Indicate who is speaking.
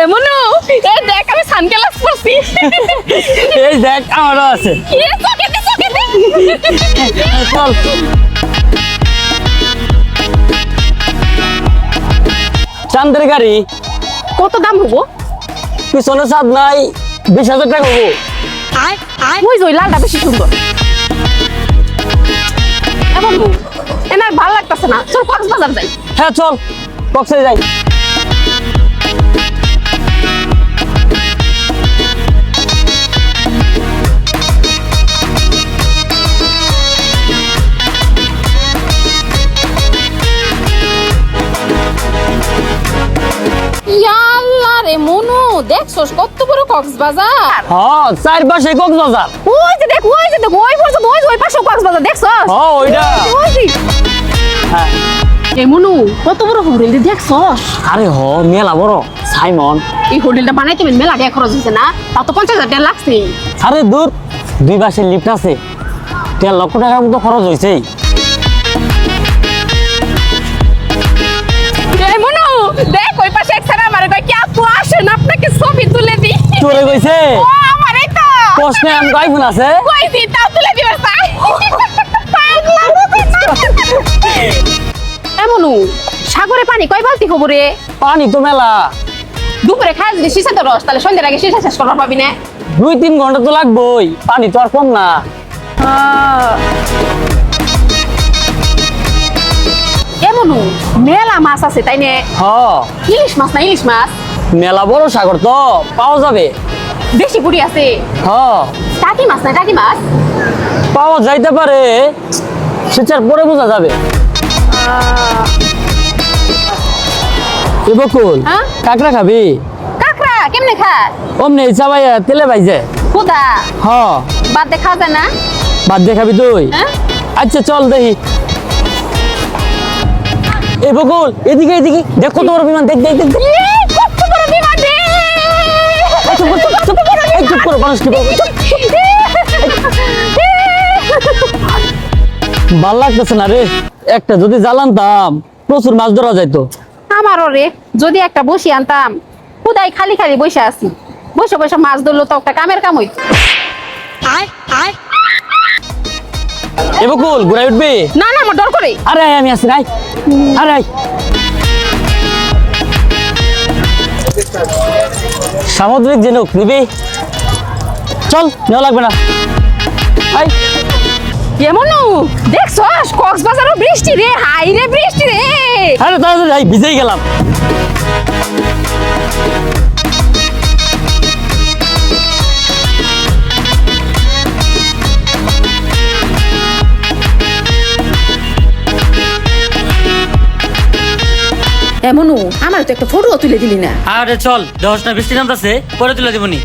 Speaker 1: এমনও এই দেখ আমি সানগ্লাস পরছি।
Speaker 2: এই দেখ আমারও আছে।
Speaker 1: কি চোখে দে চোখে দে
Speaker 2: চল। চান্দের গাড়ি।
Speaker 1: কত দাম হব?
Speaker 2: পিছনে চাঁদ নাই বিশ হাজার টাকা হব।
Speaker 1: ওই যে ওই লালটা বেশি সুন্দর। এমন এনার ভালো লাগতেছে না। চল কক্সবাজার যাই।
Speaker 2: হ্যাঁ চল কক্সে যাই।
Speaker 1: দেখছস কত বড় কক্সবাজার?
Speaker 2: হ্যাঁ চারপাশে কক্সবাজার।
Speaker 1: ওই যে দেখ ওই যে দেখ ওই পর্যন্ত ওই ওই পাশে কক্সবাজার দেখছস?
Speaker 2: হ্যাঁ ওইটা। হ্যাঁ।
Speaker 1: এই মনু কত বড় হোটেল দেখছস?
Speaker 2: আরে হ মেলা বড় সাইমন।
Speaker 1: এই হোটেলটা বানাইতে মেলা টাকা খরচ হয়েছে না? তা তো পঞ্চাশ হাজার টাকা লাগছে
Speaker 2: আরে দূর দুই পাশে লিফট আছে। দেড় লক্ষ টাকার মতো খরচ হয়েছে
Speaker 1: তুলে দি
Speaker 2: চলে গেছে
Speaker 1: ও আমারই তো।
Speaker 2: প্রশ্নে আমাকে আইফোন আছে।
Speaker 1: কইছি তাও তুলে এমনু সাগরে পানি কয় বালতি হব রে?
Speaker 2: পানি তো মেলা।
Speaker 1: দুপুরে খায় যদি শিশে তো রস তাহলে সন্ধ্যার আগে শিশা শেষ করা পাবি না।
Speaker 2: দুই তিন ঘণ্টা তো লাগবেই পানি তো আর কম না।
Speaker 1: এমনু মেলা মাছ আছে তাই নে?
Speaker 2: হ।
Speaker 1: ইলিশ মাছ না ইলিশ মাছ?
Speaker 2: মেলা বড় সাগর তো পাওয়া যাবে।
Speaker 1: বেশি বুড়ি আছে।
Speaker 2: হ
Speaker 1: টাকি মাছ না টাকি মাছ?
Speaker 2: পাওয়া যাইতে পারে সেচার পরে বোঝা যাবে। এ বকুল
Speaker 1: হ্যাঁ?
Speaker 2: কাকড়া খাবি?
Speaker 1: কাকড়া কেমনে খায়
Speaker 2: অমনি চাবাই তেলে বাইজে।
Speaker 1: খুদা।
Speaker 2: হ
Speaker 1: বাদ দেখা যায় না?
Speaker 2: বাদ দিয়ে খাবি তুই?
Speaker 1: হ্যাঁ?
Speaker 2: আচ্ছা চল দেখি। এ বকুল এদিকে এদিকে। দেখ কত বড় বিমান দেখ দেখ দেখ দেখ।
Speaker 1: ইয়ে,
Speaker 2: করো মানুষ কি বলব? ভালো লাগতেছে না রে। একটা যদি জ্বালানতাম প্রচুর মাছ ধরা যাইতো।
Speaker 1: আমারও রে যদি একটা বসি আনতাম খুদাই খালি খালি বসে আছি। বসে বসে মাছ ধরলো তো একটা কামের কাম হইতো
Speaker 2: এ বকুল ঘুরাই উঠবি?
Speaker 1: না না আমার ডর করে
Speaker 2: আরে আয়, আমি আসি নাই আরে আয়। সামুদ্রিক ঝিনুক নিবি। চল নেওয়া লাগবে না। আয়
Speaker 1: কেমন দেখছস কক্সবাজারও বৃষ্টি রে হাই রে বৃষ্টি রে।
Speaker 2: আরে তাড়াতাড়ি আয়, ভিজেই গেলাম।
Speaker 1: এমনও আমার তো একটা ফটো তুলে দিলি না।
Speaker 2: আরে চল দশ না বৃষ্টি নামতেছে পরে তুলে দেবনি।